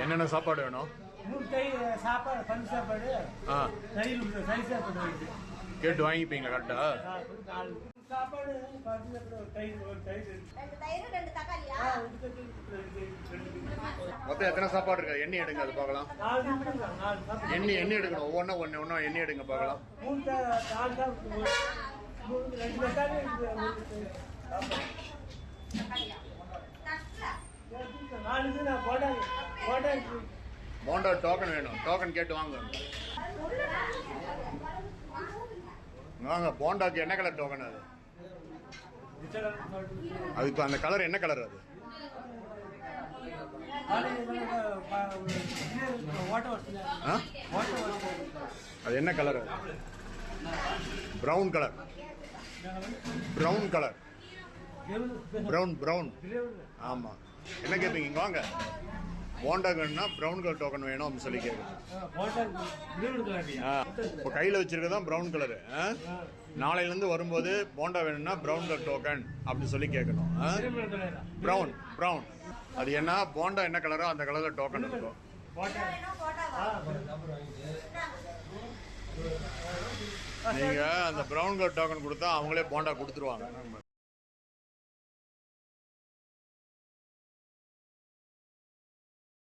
என்னென்ன சாப்பாடு வேணும்? கை சாப்பாடு பன் சாப்பாடு ஆ. தயிர் உள்ள தயிர் சாப்பாடு கேட்டு வாங்கிப்பீங்களா கரெக்டா? சாப்பாடு. மொத்தம் எத்தனை சாப்பாடு இருக்கு? எண்ணி எடுங்க அது பார்க்கலாம். நாலு நிமிஷம் தான், நாலு சாப்பாடு. எண்ணி எண்ணி எடுக்கணும். ஒவ்வொன்றா ஒன்று ஒன்றா எண்ணி எடுங்க பார்க்கலாம். மூணு போண்டா டோக்கன் வேணும். டோக்கன் கேட்டு வாங்க. வாங்க போண்டாக்கு என்ன கலர் டோக்கன் அது? அது இப்போ அந்த கலர் என்ன கலர் அது? ஆ? அது என்ன கலர் அது? Brown colour brown colour brown brown ஆமாம் என்ன கேட்பீங்க வாங்க. போண்டா வேணும்னா ப்ரௌன் கலர் டோக்கன் வேணும் அப்படின்னு சொல்லி கேட்குறேன் ஆ இப்போ கையில் வச்சிருக்கறது தான் ப்ரௌன் கலரு நாளையிலேருந்து வரும்போது போண்டா வேணும்னா ப்ரௌன் கலர் டோக்கன் அப்படின்னு சொல்லி கேட்கணும் ப்ரௌன் ப்ரௌன் அது என்ன? போண்டா என்ன கலரோ அந்த கலரில் டோக்கன் இருக்கும் நீங்கள் அந்த ப்ரௌன் கலர் டோக்கன் கொடுத்தா அவங்களே போண்டா கொடுத்துருவாங்க.